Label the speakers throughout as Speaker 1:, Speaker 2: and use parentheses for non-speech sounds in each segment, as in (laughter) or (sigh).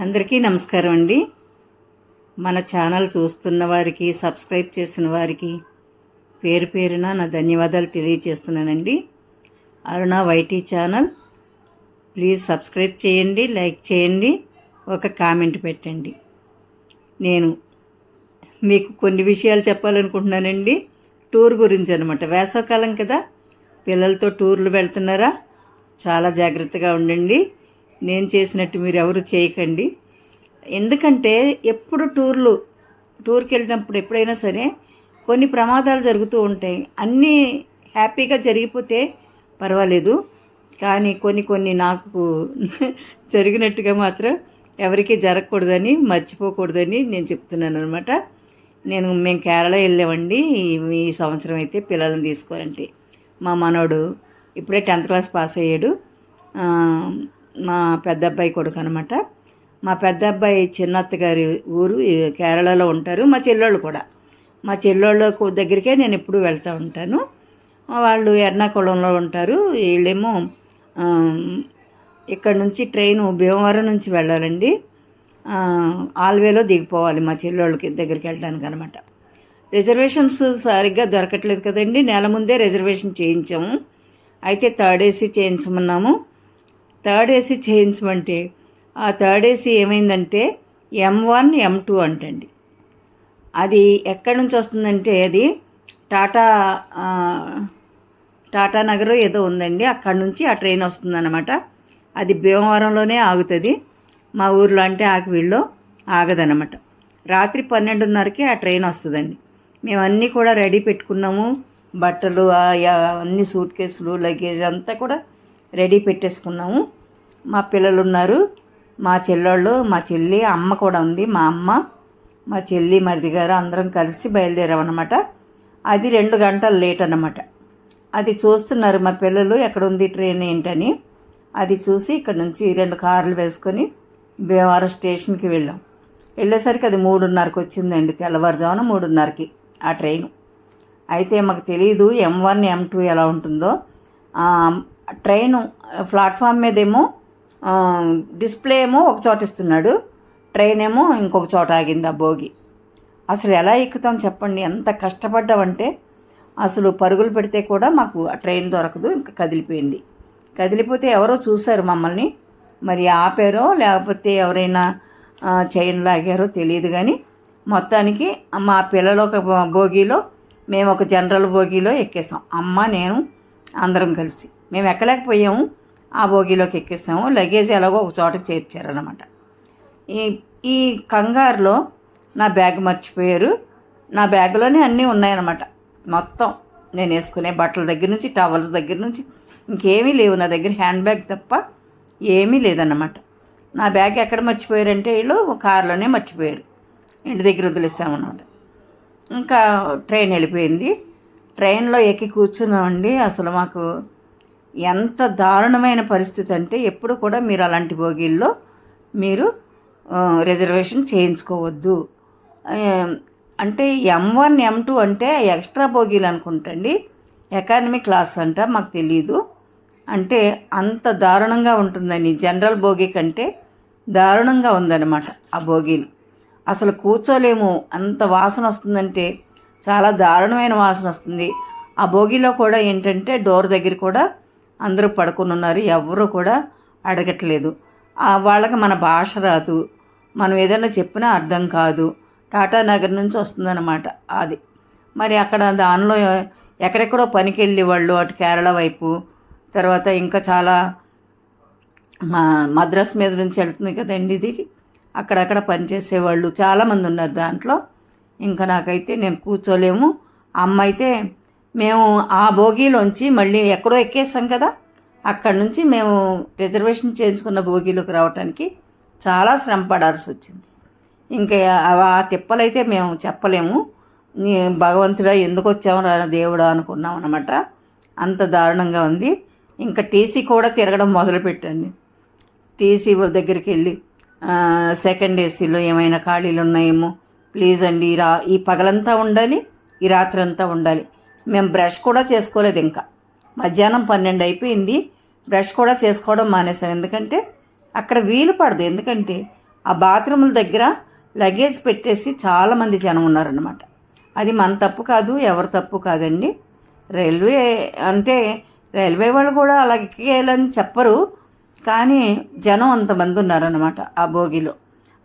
Speaker 1: అందరికీ నమస్కారం అండి. మన ఛానల్ చూస్తున్న వారికి సబ్స్క్రైబ్ చేసిన వారికి పేరు పేరున నా ధన్యవాదాలు తెలియజేస్తున్నానండి. Aruna YT channel. Please subscribe చేయండి లైక్ చేయండి ఒక కామెంట్ పెట్టండి. నేను మీకు కొన్ని విషయాలు చెప్పాలనుకుంటున్నానండి. టూర్ గురించి అనమాట వేసవకాలం కదా. పిల్లలతో టూర్లు వెళ్తున్నారా? చాలా జాగ్రత్తగా ఉండండి. నేను చేసినట్టు మీరు ఎవరు చేయకండి. ఎందుకంటే ఎప్పుడు టూర్లు టూర్కి వెళ్ళినప్పుడు ఎప్పుడైనా సరే కొన్ని ప్రమాదాలు జరుగుతూ ఉంటాయి. అన్నీ హ్యాపీగా జరిగిపోతే పర్వాలేదు. కానీ కొన్ని కొన్ని నాకు (laughs) జరిగినట్టుగా మాత్రం ఎవరికీ జరగకూడదని మర్చిపోకూడదని నేను చెప్తున్నాను అనమాట నేను మేము కేరళ వెళ్ళామండి. ఈ- సంవత్సరం అయితే పిల్లల్ని తీసుకోవాలంటే. మా మనోడు ఇప్పుడే టెన్త్ క్లాస్ పాస్ అయ్యాడు. మా పెద్ద అబ్బాయి కొడుకు అనమాట మా పెద్ద అబ్బాయి చిన్నత్త గారి ఊరు కేరళలో ఉంటారు మా చెల్లెళ్ళు కూడా. మా చెల్లెళ్ళకు దగ్గరికే నేను ఎప్పుడూ వెళ్తూ ఉంటాను. వాళ్ళు ఎర్నాకుళంలో ఉంటారు. వీళ్ళేమో ఇక్కడ నుంచి ట్రైన్ భీమవరం నుంచి వెళ్ళాలండి. ఆల్వేలో దిగిపోవాలి మా చెల్లెళ్ళకి దగ్గరికి వెళ్ళడానికి అనమాట రిజర్వేషన్స్ సరిగ్గా దొరకట్లేదు కదండి. నెల ముందే రిజర్వేషన్ చేయించాము. అయితే థర్డ్ ఏసీ చేయించమన్నాము. థర్డ్ ఏసీ చేయించమంటే ఆ థర్డ్ ఏసీ ఏమైందంటే ఎం వన్ ఎం టూ అంటండి. అది ఎక్కడి నుంచి వస్తుందంటే అది టాటా టాటా నగర్ ఏదో ఉందండి. అక్కడి నుంచి ఆ ట్రైన్ వస్తుందన్నమాట. అది భీమవరంలోనే ఆగుతుంది. మా ఊర్లో అంటే ఆకివీళ్ళలో ఆగదనమాట రాత్రి పన్నెండున్నరకి ఆ ట్రైన్ వస్తుందండి. మేము అన్నీ కూడా రెడీ పెట్టుకున్నాము. బట్టలు అన్ని సూట్ కేసులు లగేజ్ అంతా కూడా రెడీ పెట్టేసుకున్నాము. మా పిల్లలు ఉన్నారు మా చెల్లెళ్ళు మా చెల్లి అమ్మ కూడా ఉంది మా అమ్మ మా చెల్లి మరిది గారు అందరం కలిసి బయలుదేరామన్నమాట. అది రెండు గంటలు లేట్ అన్నమాట. అది చూస్తున్నారు మా పిల్లలు ఎక్కడ ఉంది ట్రైన్ ఏంటని. అది చూసి ఇక్కడ నుంచి రెండు కార్లు వేసుకొని భీమవరం స్టేషన్కి వెళ్ళాం. వెళ్ళేసరికి అది మూడున్నరకు వచ్చిందండి తెల్లవారుజామున మూడున్నరకి ఆ ట్రైను. అయితే మాకు తెలియదు ఎం వన్ ఎం టూ ఎలా ఉంటుందో. ట్రైను ప్లాట్ఫామ్ మీదేమో డిస్ప్లే ఏమో ఒక చోట ఇస్తున్నాడు ట్రైన్ ఏమో ఇంకొక చోట ఆగింది ఆ భోగి. అసలు ఎలా ఎక్కుతాం చెప్పండి ఎంత కష్టపడ్డామంటే అసలు పరుగులు పెడితే కూడా మాకు ఆ ట్రైన్ దొరకదు ఇంకా కదిలిపోయింది. కదిలిపోతే ఎవరో చూశారు మమ్మల్ని మరి ఆపారో లేకపోతే ఎవరైనా చైన్ లాగారో తెలియదు కానీ మొత్తానికి మా పిల్లలు ఒక బో- భోగిలో మేము ఒక జనరల్ భోగిలో ఎక్కేసాం. అమ్మ నేను అందరం కలిసి. మేము ఎక్కలేకపోయాము ఆ బోగీలోకి ఎక్కిస్తాము లగేజ్ ఎలాగో ఒక చోటకి చేర్చారనమాట ఈ ఈ కంగారులో నా బ్యాగ్ మర్చిపోయారు. నా బ్యాగ్లోనే అన్నీ ఉన్నాయన్నమాట. మొత్తం నేను వేసుకునే బట్టల దగ్గర నుంచి టవల్ దగ్గర నుంచి ఇంకేమీ లేవు నా దగ్గర. హ్యాండ్ బ్యాగ్ తప్ప ఏమీ లేదన్నమాట. నా బ్యాగ్ ఎక్కడ మర్చిపోయారంటే వీళ్ళు కారులోనే మర్చిపోయారు. ఇంటి దగ్గర వదిలేసామన్నమాట. ఇంకా ట్రైన్ వెళ్ళిపోయింది. ట్రైన్లో ఎక్కి కూర్చున్నామండి. అసలు మాకు ఎంత దారుణమైన పరిస్థితి అంటే ఎప్పుడు కూడా మీరు అలాంటి బోగీల్లో మీరు రిజర్వేషన్ చేయించుకోవద్దు. అంటే ఎం వన్ ఎం టూ అంటే ఎక్స్ట్రా బోగీలు అనుకుంటండి ఎకానమీ క్లాస్ అంట మాకు తెలియదు అంటే అంత దారుణంగా ఉంటుందని జనరల్ బోగి కంటే దారుణంగా ఉందన్నమాట ఆ బోగీలు. అసలు కూర్చోలేము. అంత వాసన వస్తుందంటే చాలా దారుణమైన వాసన వస్తుంది. ఆ బోగిలో కూడా ఏంటంటే డోర్ దగ్గర కూడా అందరూ పడుకుని ఉన్నారు ఎవరు కూడా అడగట్లేదు. వాళ్ళకి మన భాష రాదు మనం ఏదైనా చెప్పినా అర్థం కాదు. టాటా నగర్ నుంచి వస్తుందన్నమాట అది. మరి అక్కడ దానిలో ఎక్కడెక్కడో పనికి వెళ్ళే వాళ్ళు అటు కేరళ వైపు తర్వాత ఇంకా చాలా మా మద్రాస్ మీద నుంచి వెళ్తుంది కదండి ఇది. అక్కడక్కడ పనిచేసేవాళ్ళు చాలామంది ఉన్నారు దాంట్లో. ఇంకా నాకైతే నేను కూర్చోలేము. అమ్మ అయితే మేము ఆ భోగిలోంచి మళ్ళీ ఎక్కడో ఎక్కేసాం కదా అక్కడి నుంచి మేము రిజర్వేషన్ చేయించుకున్న భోగిలోకి రావడానికి చాలా శ్రమ పడాల్సి వచ్చింది. ఇంకా ఆ- తిప్పలైతే మేము చెప్పలేము. భగవంతుడా ఎందుకు వచ్చాము రా దేవుడా అనుకున్నాం అనమాట అంత దారుణంగా ఉంది. ఇంకా టీసీ కూడా తిరగడం మొదలుపెట్టాను టీసీ దగ్గరికి వెళ్ళి సెకండ్ ఏసీలో ఏమైనా ఖాళీలు ఉన్నాయేమో ప్లీజ్ అండి ఈ రా ఈ పగలంతా ఉండాలి ఈ రాత్రి అంతా ఉండాలి. మేము బ్రష్ కూడా చేసుకోలేదు ఇంకా. మధ్యాహ్నం పన్నెండు అయిపోయింది. బ్రష్ కూడా చేసుకోవడం మానేసాం ఎందుకంటే అక్కడ వీలు పడదు. ఎందుకంటే ఆ బాత్రూముల దగ్గర లగేజ్ పెట్టేసి చాలామంది జనం ఉన్నారనమాట అది మన తప్పు కాదు ఎవరి తప్పు కాదండి. రైల్వే అంటే రైల్వే వాళ్ళు కూడా అలా ఎక్కేయాలని చెప్పరు. కానీ జనం అంతమంది ఉన్నారనమాట ఆ భోగిలో.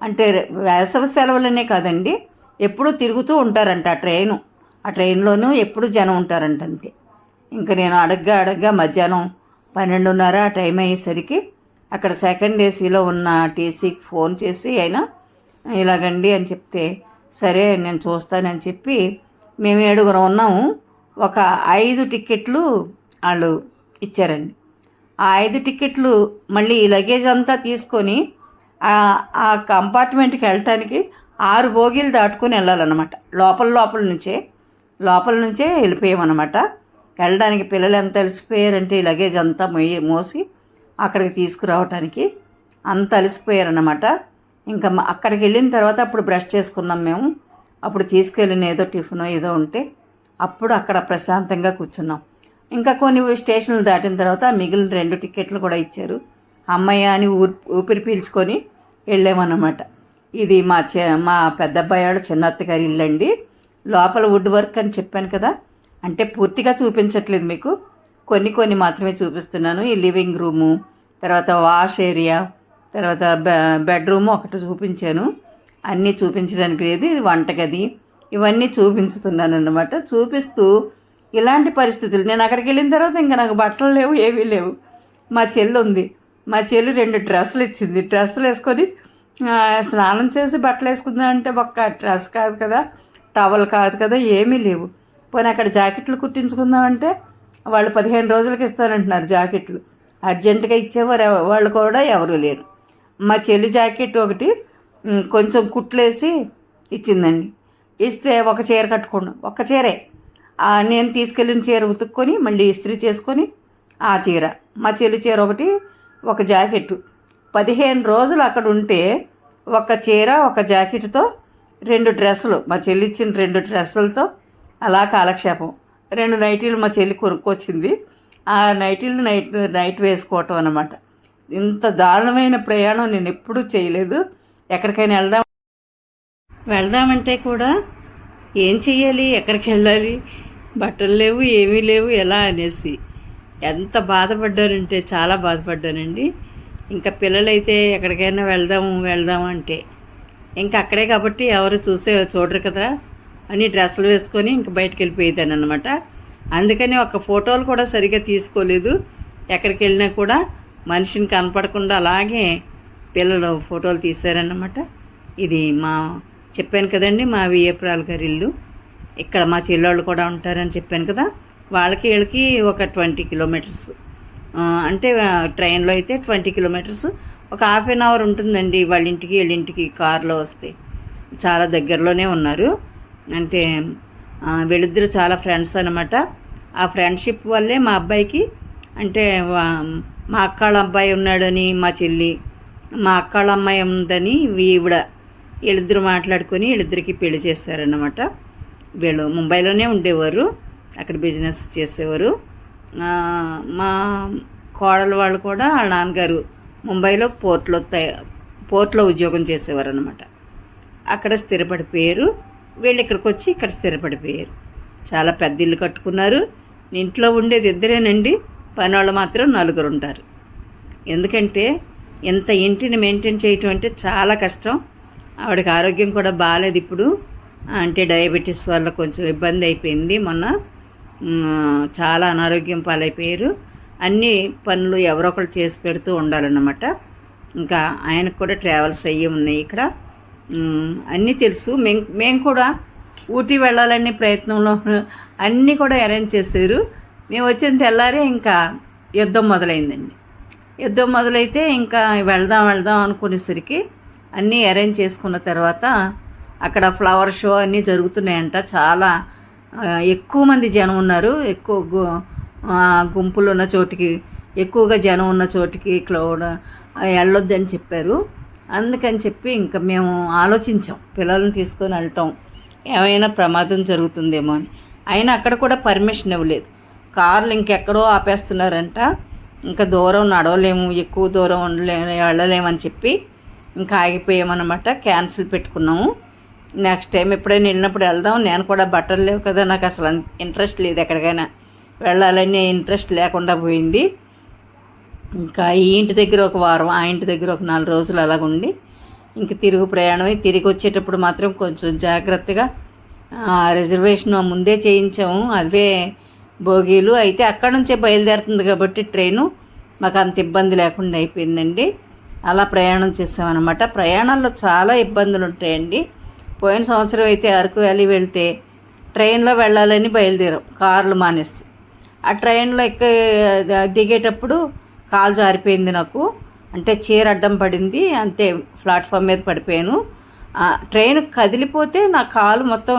Speaker 1: అంటే వేసవి సెలవులనే కాదండి. ఎప్పుడూ తిరుగుతూ ఉంటారంట ఆ ట్రైను. ఆ ట్రైన్లోనూ ఎప్పుడు జనం ఉంటారంట అంతే ఇంకా నేను అడగ్గా అడగ్గా మధ్యాహ్నం పన్నెండున్నర ఆ టైం అయ్యేసరికి అక్కడ సెకండ్ ఏసీలో ఉన్న టీసీకి ఫోన్ చేసి అయినా ఇలాగండి అని చెప్తే సరే నేను చూస్తానని చెప్పి మేము ఏడుగురు ఉన్నాము. ఒక ఐదు టిక్కెట్లు వాళ్ళు ఇచ్చారండి. ఆ ఐదు టికెట్లు మళ్ళీ ఈ లగేజ్ అంతా తీసుకొని ఆ కంపార్ట్మెంట్కి వెళ్ళటానికి ఆరు బోగీలు దాటుకొని వెళ్ళాలన్నమాట. లోపల లోపల నుంచే లోపల నుంచే వెళ్ళిపోయామన్నమాట. వెళ్ళడానికి పిల్లలు ఎంత అలసిపోయారంటే ఈ లగేజ్ అంతా మొయ్యి మోసి అక్కడికి తీసుకురావటానికి అంత అలసిపోయారన్నమాట. ఇంకా అక్కడికి వెళ్ళిన తర్వాత అప్పుడు బ్రష్ చేసుకున్నాం మేము. అప్పుడు తీసుకెళ్ళిన ఏదో టిఫిన్ ఏదో ఉంటే అప్పుడు అక్కడ ప్రశాంతంగా కూర్చున్నాం. ఇంకా కొన్ని స్టేషన్లు దాటిన తర్వాత మిగిలిన రెండు టికెట్లు కూడా ఇచ్చారు. అమ్మయ్య అని ఊరి ఊపిరి పీల్చుకొని వెళ్ళామన్నమాట. ఇది మా చె మా పెద్ద అబ్బాయి చిన్నత్త గారి ఇల్లు అండి లోపల వుడ్ వర్క్ అని చెప్పాను కదా అంటే పూర్తిగా చూపించట్లేదు మీకు. కొన్ని కొన్ని మాత్రమే చూపిస్తున్నాను. ఈ లివింగ్ రూము తర్వాత వాష్ ఏరియా తర్వాత బెడ్రూమ్ ఒకటి చూపించాను. అన్నీ చూపించడానికి లేదు ఇది వంటగది. ఇవన్నీ చూపించుతున్నాను అనమాట చూపిస్తూ ఇలాంటి పరిస్థితులు. నేను అక్కడికి వెళ్ళిన తర్వాత ఇంకా నాకు బట్టలు లేవు ఏవీ లేవు. మా చెల్లి ఉంది. మా చెల్లి రెండు డ్రెస్సులు ఇచ్చింది. డ్రెస్సులు వేసుకొని స్నానం చేసి బట్టలు వేసుకుందాం అంటే ఒక్క డ్రెస్ కాదు కదా. టవల్ కాదు కదా ఏమీ లేవు. పోనీ అక్కడ జాకెట్లు కుట్టించుకుందామంటే వాళ్ళు పదిహేను రోజులకి ఇస్తానంటున్నారు జాకెట్లు. అర్జెంటుగా ఇచ్చేవారు వాళ్ళు కూడా ఎవరు లేరు. మా చెల్లి జాకెట్ ఒకటి కొంచెం కుట్లేసి ఇచ్చిందండి. ఇస్తే ఒక చీర కట్టుకున్నాం ఒక చీరే. నేను తీసుకెళ్ళిన చీర ఉతుక్కొని మళ్ళీ ఇస్త్రీ చేసుకొని ఆ చీర. మా చెల్లి చీర ఒకటి ఒక జాకెట్ పదిహేను రోజులు అక్కడ ఉంటే ఒక చీర ఒక జాకెట్తో రెండు డ్రెస్సులు. మా చెల్లి ఇచ్చిన రెండు డ్రెస్సులతో అలా కాలక్షేపం. రెండు నైటీలు మా చెల్లి కొనుక్కొచ్చింది. ఆ నైటీలు నైట్ నైట్ వేసుకోవటం అనమాట ఇంత దారుణమైన ప్రయాణం నేను ఎప్పుడూ చేయలేదు. ఎక్కడికైనా వెళ్దాం. వెళ్దామంటే కూడా ఏం చెయ్యాలి? ఎక్కడికి వెళ్ళాలి? బట్టలు లేవు ఏమీ లేవు ఎలా అనేసి. ఎంత బాధపడ్డానంటే చాలా బాధపడ్డానండి. ఇంకా పిల్లలైతే ఎక్కడికైనా వెళ్దాము వెళ్దాము అంటే. ఇంకా అక్కడే కాబట్టి ఎవరు చూసే చూడరు కదా అని డ్రెస్సులు వేసుకొని ఇంక బయటకు వెళ్ళిపోయేదాన్ని అనమాట అందుకని ఒక ఫోటోలు కూడా సరిగ్గా తీసుకోలేదు. ఎక్కడికి వెళ్ళినా కూడా మనిషిని కనపడకుండా అలాగే పిల్లలు ఫోటోలు తీశారన్నమాట. ఇది మా చెప్పాను కదండి మా వియ్యపురాలు గారి ఇల్లు. ఇక్కడ మా చెల్లెళ్ళు కూడా ఉంటారని చెప్పాను కదా. వాళ్ళకి వీళ్ళకి ఒక ట్వంటీ కిలోమీటర్స్. అంటే ట్రైన్లో అయితే ట్వంటీ కిలోమీటర్స్. ఒక హాఫ్ అన్ అవర్ ఉంటుందండి వాళ్ళ ఇంటికి వీళ్ళ ఇంటికి కారులో వస్తే. చాలా దగ్గరలోనే ఉన్నారు. అంటే వీళ్ళిద్దరు చాలా ఫ్రెండ్స్ అనమాట ఆ ఫ్రెండ్షిప్ వల్లే మా అబ్బాయికి అంటే మా అక్కాళ్ళ అబ్బాయి ఉన్నాడని మా చెల్లి మా అక్కాళ్ళ అమ్మాయి ఉందని ఈవిడ వీళ్ళిద్దరు మాట్లాడుకొని వీళ్ళిద్దరికి పెళ్ళి చేశారన్నమాట. వీళ్ళు ముంబైలోనే ఉండేవారు. అక్కడ బిజినెస్ చేసేవారు. మా కోడలు వాళ్ళు కూడా వాళ్ళ నాన్నగారు ముంబైలో పోర్ట్లో పోర్ట్లో ఉద్యోగం చేసేవారు అనమాట అక్కడ స్థిరపడిపోయారు వీళ్ళు ఇక్కడికి వచ్చి ఇక్కడ స్థిరపడిపోయారు చాలా పెద్ద ఇల్లు కట్టుకున్నారు. ఇంట్లో ఉండేది ఇద్దరేనండి. పని వాళ్ళు మాత్రం నలుగురు ఉంటారు ఎందుకంటే ఇంత ఇంటిని మెయింటైన్ చేయటం అంటే చాలా కష్టం. ఆవిడకి ఆరోగ్యం కూడా బాగాలేదు ఇప్పుడు. అంటే డయాబెటీస్ వల్ల కొంచెం ఇబ్బంది అయిపోయింది మొన్న. చాలా అనారోగ్యం పాలైపోయారు. అన్ని పనులు ఎవరొకరు చేసి పెడుతూ ఉండాలన్నమాట. ఇంకా ఆయనకు కూడా ట్రావెల్స్ అయ్యి ఉన్నాయి ఇక్కడ. అన్నీ తెలుసు. మేం మేము కూడా ఊటీ వెళ్ళాలనే ప్రయత్నంలో అన్నీ కూడా అరేంజ్ చేశారు. మేము వచ్చిన తెల్లారే ఇంకా యుద్ధం మొదలైందండి. యుద్ధం మొదలైతే ఇంకా వెళ్దాం వెళ్దాం అనుకునేసరికి అన్నీ అరేంజ్ చేసుకున్న తర్వాత అక్కడ ఫ్లవర్ షో అన్నీ జరుగుతున్నాయంట. చాలా ఎక్కువ మంది జనం ఉన్నారు. ఎక్కువ గుంపులు ఉన్న చోటికి ఎక్కువగా జనం ఉన్న చోటికి క్లౌడ్ వెళ్ళొద్దని చెప్పారు. అందుకని చెప్పి ఇంకా మేము ఆలోచించాం. పిల్లల్ని తీసుకొని వెళ్ళటం ఏమైనా ప్రమాదం జరుగుతుందేమో అని. అయినా అక్కడ కూడా పర్మిషన్ ఇవ్వలేదు. కార్లు ఇంకెక్కడో ఆపేస్తున్నారంట. ఇంకా దూరం నడవలేము ఎక్కువ దూరం ఉండలేము వెళ్ళలేమని చెప్పి ఇంకా ఆగిపోయామన్నమాట. క్యాన్సిల్ పెట్టుకున్నాము. నెక్స్ట్ టైం ఎప్పుడైనా వెళ్ళినప్పుడు వెళ్దాం. నేను కూడా బట్టలు లేవు కదా నాకు అసలు ఇంట్రెస్ట్ లేదు ఎక్కడికైనా. వెళ్ళాలని ఇంట్రెస్ట్ లేకుండా పోయింది. ఇంకా ఈ ఇంటి దగ్గర ఒక వారం ఆ ఇంటి దగ్గర ఒక నాలుగు రోజులు అలాగుండి. ఇంక తిరుగు ప్రయాణమై. తిరిగి వచ్చేటప్పుడు మాత్రం కొంచెం జాగ్రత్తగా రిజర్వేషన్ ముందే చేయించాము. అవే భోగీలు అయితే అక్కడ నుంచే బయలుదేరుతుంది కాబట్టి ట్రైను మాకు అంత ఇబ్బంది లేకుండా అయిపోయిందండి. అలా ప్రయాణం చేసామన్నమాట. ప్రయాణాల్లో చాలా ఇబ్బందులు ఉంటాయండి. పోయిన సంవత్సరం అయితే అరకు వ్యాలీ వెళ్తే ట్రైన్లో వెళ్ళాలని బయలుదేరాం. కార్లు మానేస్తే ఆ ట్రైన్లో ఎక్క దిగేటప్పుడు కాలు జారిపోయింది నాకు. అంటే చీర అడ్డం పడింది అంతే ప్లాట్ఫామ్ మీద పడిపోయాను. ట్రైన్ కదిలిపోతే నా కాలు మొత్తం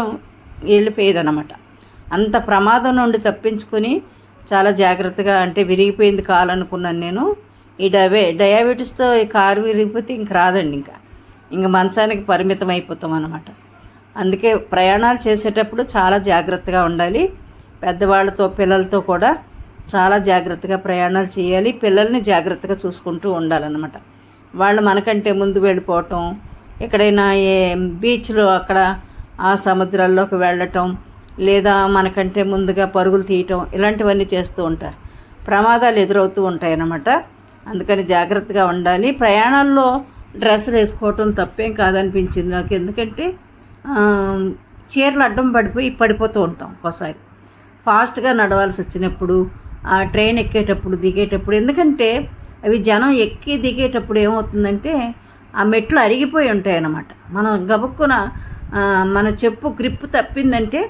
Speaker 1: వెళ్ళిపోయేది అనమాట అంత ప్రమాదం నుండి తప్పించుకొని చాలా జాగ్రత్తగా అంటే విరిగిపోయింది కాలు అనుకున్నాను నేను. ఈ డయబే డయాబెటీస్తో ఈ కారు విరిగిపోతే ఇంక రాదండి ఇంకా. ఇంక మంచానికి పరిమితం అయిపోతాం అనమాట అందుకే ప్రయాణాలు చేసేటప్పుడు చాలా జాగ్రత్తగా ఉండాలి. పెద్దవాళ్ళతో పిల్లలతో కూడా చాలా జాగ్రత్తగా ప్రయాణాలు చేయాలి. పిల్లల్ని జాగ్రత్తగా చూసుకుంటూ ఉండాలన్నమాట. వాళ్ళు మనకంటే ముందు వెళ్ళిపోవటం ఎక్కడైనా ఏ బీచ్లో అక్కడ ఆ సముద్రాల్లోకి వెళ్ళటం లేదా మనకంటే ముందుగా పరుగులు తీయటం ఇలాంటివన్నీ చేస్తూ ఉంటారు. ప్రమాదాలు ఎదురవుతూ ఉంటాయి అన్నమాట అందుకని జాగ్రత్తగా ఉండాలి. ప్రయాణాల్లో డ్రెస్సులు వేసుకోవటం తప్పేం కాదనిపించింది నాకు. ఎందుకంటే చీరలు అడ్డం పడిపోయి పడిపోతూ ఉంటాం ఒకసారి ఫాస్ట్గా నడవాల్సి వచ్చినప్పుడు ఆ ట్రైన్ ఎక్కేటప్పుడు దిగేటప్పుడు ఎందుకంటే అవి జనం ఎక్కి దిగేటప్పుడు ఏమవుతుందంటే ఆ మెట్లు అరిగిపోయి ఉంటాయి అన్నమాట మనం గబుక్కున మన చెప్పు గ్రిప్ తప్పిందంటే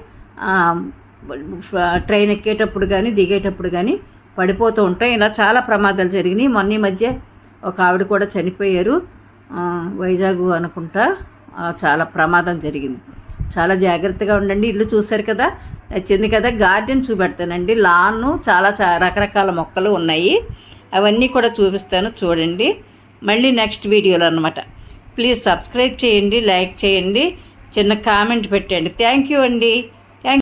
Speaker 1: ట్రైన్ ఎక్కేటప్పుడు కానీ దిగేటప్పుడు కానీ పడిపోతూ ఉంటాయి. ఇలా చాలా ప్రమాదాలు జరిగినాయి. మొన్న మధ్య ఒక ఆవిడ కూడా చనిపోయారు. వైజాగ్ అనుకుంటా చాలా ప్రమాదం జరిగింది. చాలా జాగ్రత్తగా ఉండండి. ఇల్లు చూశారు కదా నచ్చింది కదా గార్డెన్ చూపెడతానండి. లాన్ చాలా చా రకరకాల మొక్కలు ఉన్నాయి. అవన్నీ కూడా చూపిస్తాను చూడండి. మళ్ళీ నెక్స్ట్ వీడియోలో అనమాట ప్లీజ్ సబ్స్క్రైబ్ చేయండి లైక్ చేయండి చిన్న కామెంట్ పెట్టండి. థ్యాంక్ యూ అండి.